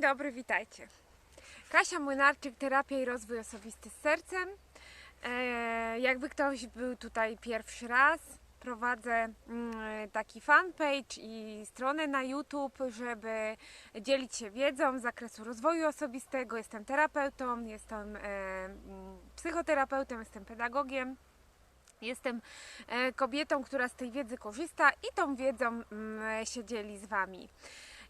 Dzień dobry, witajcie. Kasia Młynarczyk, terapia i rozwój osobisty z sercem. E, jakby ktoś był tutaj pierwszy raz, prowadzę mm, taki fanpage i stronę na YouTube, żeby dzielić się wiedzą z zakresu rozwoju osobistego. Jestem terapeutą, jestem e, mm, psychoterapeutą, jestem pedagogiem. Jestem e, kobietą, która z tej wiedzy korzysta i tą wiedzą mm, się dzieli z Wami.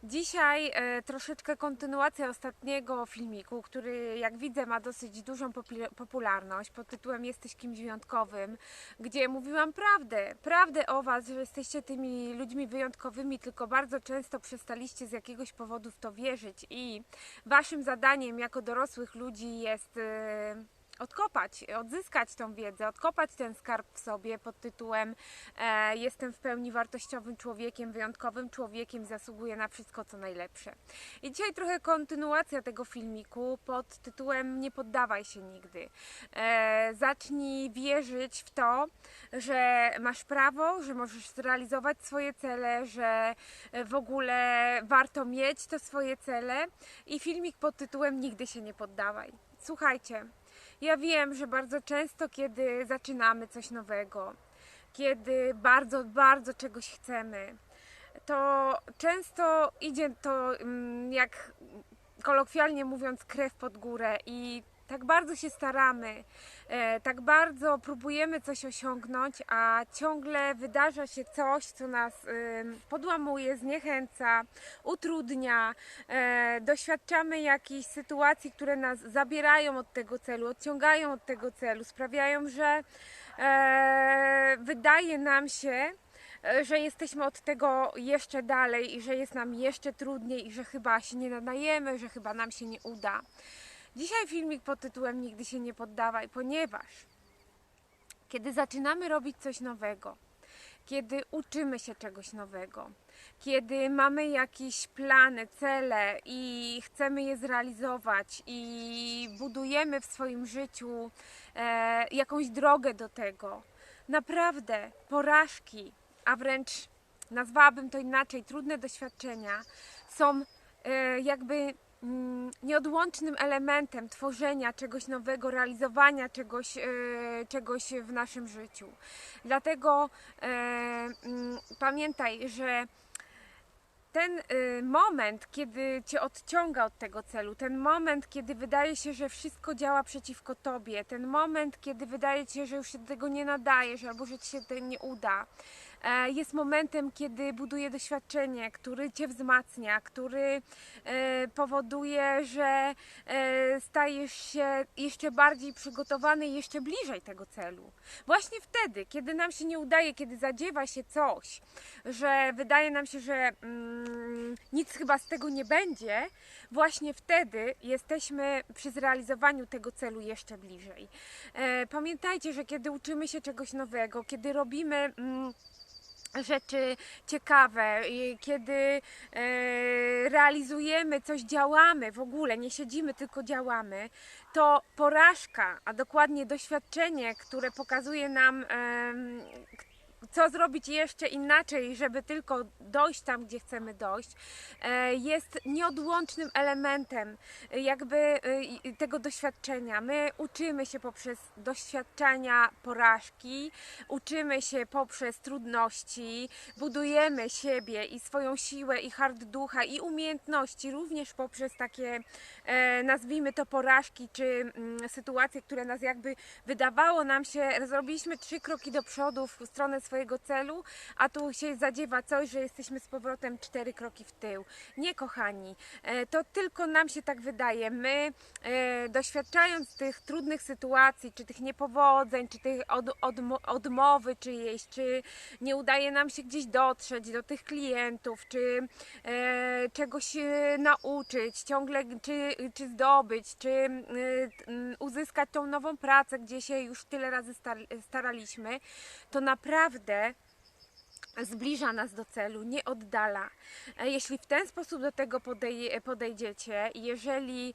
Dzisiaj e, troszeczkę kontynuacja ostatniego filmiku, który jak widzę ma dosyć dużą popularność pod tytułem Jesteś kimś wyjątkowym, gdzie mówiłam prawdę, prawdę o Was, że jesteście tymi ludźmi wyjątkowymi, tylko bardzo często przestaliście z jakiegoś powodu w to wierzyć i Waszym zadaniem jako dorosłych ludzi jest... Odkopać, odzyskać tą wiedzę, odkopać ten skarb w sobie pod tytułem e, Jestem w pełni wartościowym człowiekiem, wyjątkowym człowiekiem, zasługuję na wszystko co najlepsze. I dzisiaj trochę kontynuacja tego filmiku pod tytułem Nie poddawaj się nigdy. E, zacznij wierzyć w to, że masz prawo, że możesz zrealizować swoje cele, że w ogóle warto mieć to swoje cele i filmik pod tytułem Nigdy się nie poddawaj. Słuchajcie, ja wiem, że bardzo często, kiedy zaczynamy coś nowego, kiedy bardzo, bardzo czegoś chcemy, to często idzie to, mm, jak kolokwialnie mówiąc, krew pod górę i tak bardzo się staramy, e, tak bardzo próbujemy coś osiągnąć, a ciągle wydarza się coś, co nas ym, podłamuje, zniechęca, utrudnia. E, Doświadczamy jakichś sytuacji, które nas zabierają od tego celu, odciągają od tego celu, sprawiają, że e, wydaje nam się, e, że jesteśmy od tego jeszcze dalej i że jest nam jeszcze trudniej i że chyba się nie nadajemy, że chyba nam się nie uda. Dzisiaj filmik pod tytułem Nigdy się nie poddawaj, ponieważ kiedy zaczynamy robić coś nowego, kiedy uczymy się czegoś nowego, kiedy mamy jakieś plany, cele i chcemy je zrealizować i budujemy w swoim życiu e, jakąś drogę do tego, naprawdę porażki, a wręcz nazwałabym to inaczej, trudne doświadczenia są e, jakby nieodłącznym elementem tworzenia czegoś nowego, realizowania czegoś, e, czegoś w naszym życiu. Dlatego e, mm, pamiętaj, że ten y, moment, kiedy cię odciąga od tego celu, ten moment, kiedy wydaje się, że wszystko działa przeciwko tobie, ten moment, kiedy wydaje ci się, że już się do tego nie nadajesz albo że ci się to nie uda, e, jest momentem, kiedy buduje doświadczenie, który cię wzmacnia, który e, powoduje, że e, stajesz się jeszcze bardziej przygotowany jeszcze bliżej tego celu. Właśnie wtedy, kiedy nam się nie udaje, kiedy zadziewa się coś, że wydaje nam się, że mm, nic chyba z tego nie będzie, właśnie wtedy jesteśmy przy zrealizowaniu tego celu jeszcze bliżej. E, pamiętajcie, że kiedy uczymy się czegoś nowego, kiedy robimy. Mm, rzeczy ciekawe, kiedy e, realizujemy coś, działamy w ogóle, nie siedzimy, tylko działamy, to porażka, a dokładnie doświadczenie, które pokazuje nam, co zrobić jeszcze inaczej, żeby tylko dojść tam, gdzie chcemy dojść, e, jest nieodłącznym elementem jakby e, tego doświadczenia. My uczymy się poprzez doświadczenia porażki, uczymy się poprzez trudności, budujemy siebie i swoją siłę i hard ducha i umiejętności również poprzez takie e, nazwijmy to porażki czy mm, sytuacje, które nas jakby wydawało nam się, zrobiliśmy trzy kroki do przodu w stronę swojego celu, a tu się zadziewa coś, że jesteśmy z powrotem cztery kroki w tył. Nie, kochani, e, to tylko nam się tak wydaje. My, e, doświadczając tych trudnych sytuacji, czy tych niepowodzeń, czy tych od, odmo- odmowy czyjejś, czy nie udaje nam się gdzieś dotrzeć do tych klientów, czy e, czegoś nauczyć, ciągle, czy, czy zdobyć, czy uzyskać tą nową pracę, gdzie się już tyle razy star- staraliśmy, to naprawdę zbliża nas do celu, nie oddala. E, Jeśli w ten sposób do tego podej- podejdziecie, jeżeli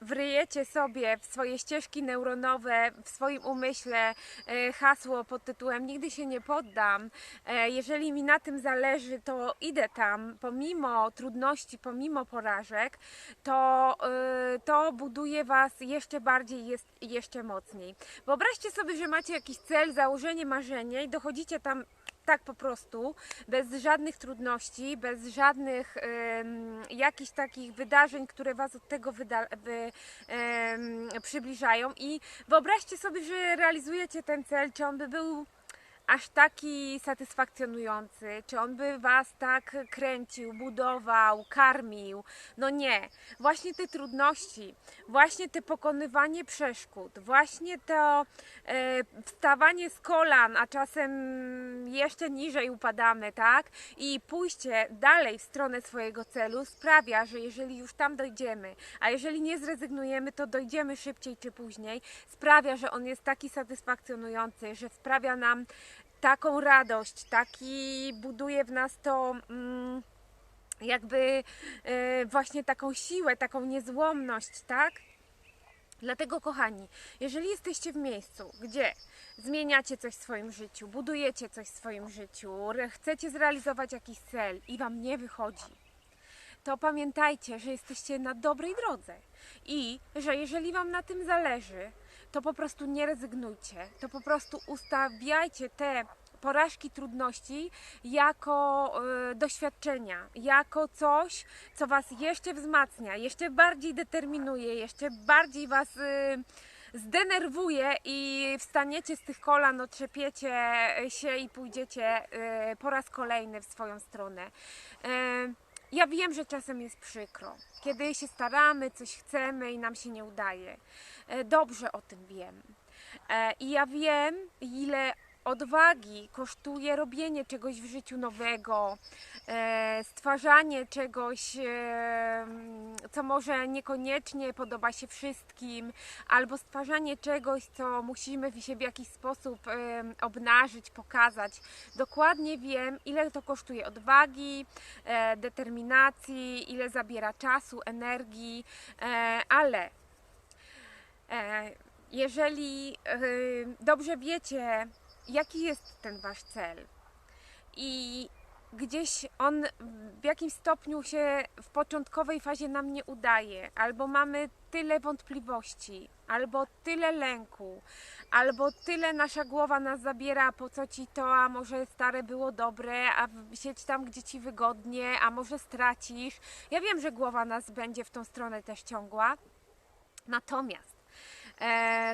wryjecie sobie w swoje ścieżki neuronowe, w swoim umyśle e, hasło pod tytułem Nigdy się nie poddam, e, jeżeli mi na tym zależy, to idę tam, pomimo trudności, pomimo porażek, to, e, to buduje Was jeszcze bardziej jest, jeszcze mocniej. Wyobraźcie sobie, że macie jakiś cel, założenie, marzenie i dochodzicie tam tak po prostu, bez żadnych trudności, bez żadnych em, jakichś takich wydarzeń, które Was od tego wyda- wy, em, przybliżają. I wyobraźcie sobie, że realizujecie ten cel, czy on by był aż taki satysfakcjonujący, czy on by Was tak kręcił, budował, karmił. No nie. Właśnie te trudności, właśnie te pokonywanie przeszkód, właśnie to e, wstawanie z kolan, a czasem jeszcze niżej upadamy, tak? I pójście dalej w stronę swojego celu sprawia, że jeżeli już tam dojdziemy, a jeżeli nie zrezygnujemy, to dojdziemy szybciej czy później, sprawia, że on jest taki satysfakcjonujący, że sprawia nam taką radość, taki buduje w nas to. Mm, jakby e, właśnie taką siłę, taką niezłomność, tak? Dlatego, kochani, jeżeli jesteście w miejscu, gdzie zmieniacie coś w swoim życiu, budujecie coś w swoim życiu, chcecie zrealizować jakiś cel i wam nie wychodzi, to pamiętajcie, że jesteście na dobrej drodze i że jeżeli wam na tym zależy, to po prostu nie rezygnujcie, to po prostu ustawiajcie te porażki, trudności jako e, doświadczenia, jako coś, co Was jeszcze wzmacnia, jeszcze bardziej determinuje, jeszcze bardziej Was e, zdenerwuje i wstaniecie z tych kolan, otrzepiecie się i pójdziecie e, po raz kolejny w swoją stronę. E, ja wiem, że czasem jest przykro, kiedy się staramy, coś chcemy i nam się nie udaje. E, Dobrze o tym wiem. E, I ja wiem, ile odwagi kosztuje robienie czegoś w życiu nowego, e, stwarzanie czegoś, e, co może niekoniecznie podoba się wszystkim, albo stwarzanie czegoś, co musimy w- się w jakiś sposób e, obnażyć, pokazać. Dokładnie wiem, ile to kosztuje odwagi, determinacji, ile zabiera czasu, energii, ale jeżeli dobrze wiecie, jaki jest ten wasz cel i gdzieś on w jakimś stopniu się w początkowej fazie nam nie udaje, albo mamy tyle wątpliwości, albo tyle lęku, albo tyle nasza głowa nas zabiera, po co ci to, a może stare było dobre, a siedź tam, gdzie ci wygodnie, a może stracisz. Ja wiem, że głowa nas będzie w tą stronę też ciągła. Natomiast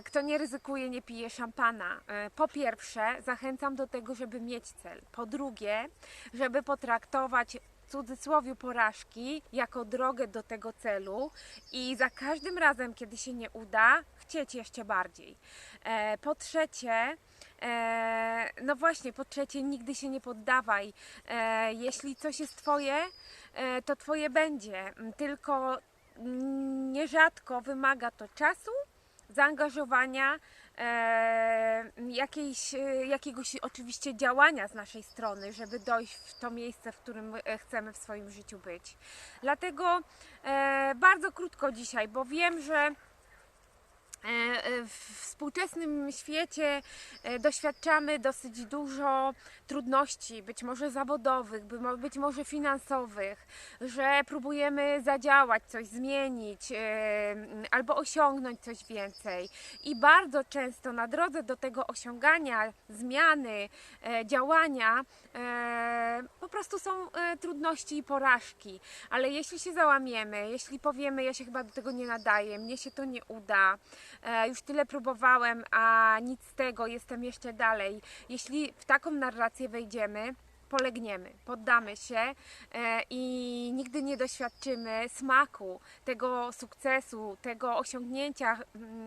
kto nie ryzykuje, nie pije szampana. E, po pierwsze, zachęcam do tego, żeby mieć cel. Po drugie, żeby potraktować w cudzysłowie porażki jako drogę do tego celu i za każdym razem, kiedy się nie uda, chcieć jeszcze bardziej. E, po trzecie, e, no właśnie, po trzecie, nigdy się nie poddawaj. E, jeśli coś jest Twoje, e, to Twoje będzie. Tylko mm, nierzadko wymaga to czasu, zaangażowania, e, jakiejś, jakiegoś oczywiście działania z naszej strony, żeby dojść w to miejsce, w którym e, chcemy w swoim życiu być. Dlatego e, bardzo krótko dzisiaj, bo wiem, że w współczesnym świecie e, doświadczamy dosyć dużo trudności, być może zawodowych, być może finansowych, że próbujemy zadziałać, coś zmienić e, albo osiągnąć coś więcej. I bardzo często na drodze do tego osiągania, zmiany, e, działania e, po prostu są e, trudności i porażki. Ale jeśli się załamiemy, jeśli powiemy, ja się chyba do tego nie nadaję, mnie się to nie uda, e, już tyle próbowałem, a nic z tego, jestem jeszcze dalej. Jeśli w taką narrację wejdziemy, polegniemy, poddamy się e, i nigdy nie doświadczymy smaku tego sukcesu, tego osiągnięcia,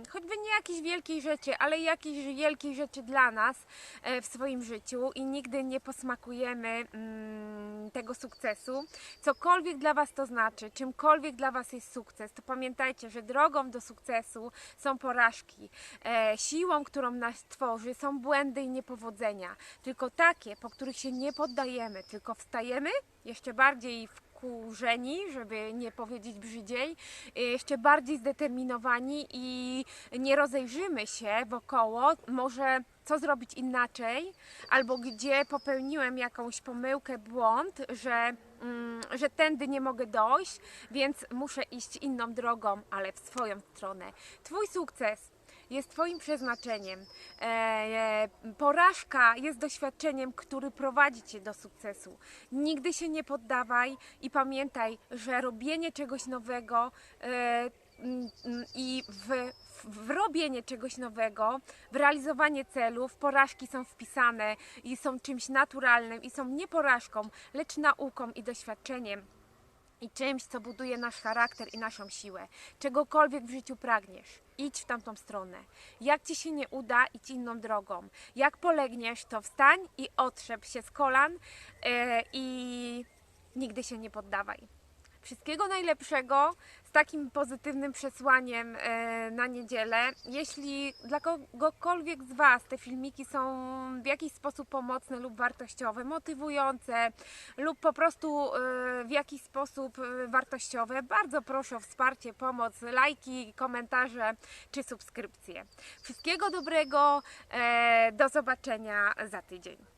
choćby nie jakiejś wielkiej rzeczy, ale jakiejś wielkiej rzeczy dla nas e, w swoim życiu i nigdy nie posmakujemy mm, tego sukcesu. Cokolwiek dla Was to znaczy, czymkolwiek dla Was jest sukces, to pamiętajcie, że drogą do sukcesu są porażki. E, siłą, którą nas tworzy, są błędy i niepowodzenia. Tylko takie, po których się nie poddajemy, tylko wstajemy, jeszcze bardziej wkurzeni, żeby nie powiedzieć brzydziej, y, jeszcze bardziej zdeterminowani i nie rozejrzymy się wokoło, może co zrobić inaczej, albo gdzie popełniłem jakąś pomyłkę, błąd, że, mm, że tędy nie mogę dojść, więc muszę iść inną drogą, ale w swoją stronę. Twój sukces jest Twoim przeznaczeniem. E, e, porażka jest doświadczeniem, który prowadzi Cię do sukcesu. Nigdy się nie poddawaj i pamiętaj, że robienie czegoś nowego e, i w, w, w robienie czegoś nowego, w realizowanie celów, porażki są wpisane i są czymś naturalnym i są nie porażką, lecz nauką i doświadczeniem i czymś, co buduje nasz charakter i naszą siłę. Czegokolwiek w życiu pragniesz, idź w tamtą stronę. Jak ci się nie uda, idź inną drogą. Jak polegniesz, to wstań i otrzep się z kolan e, i nigdy się nie poddawaj. Wszystkiego najlepszego z takim pozytywnym przesłaniem e, na niedzielę. Jeśli dla kogokolwiek z Was te filmiki są w jakiś sposób pomocne lub wartościowe, motywujące lub po prostu e, w jakiś sposób e, wartościowe, bardzo proszę o wsparcie, pomoc, lajki, komentarze czy subskrypcje. Wszystkiego dobrego, do zobaczenia za tydzień.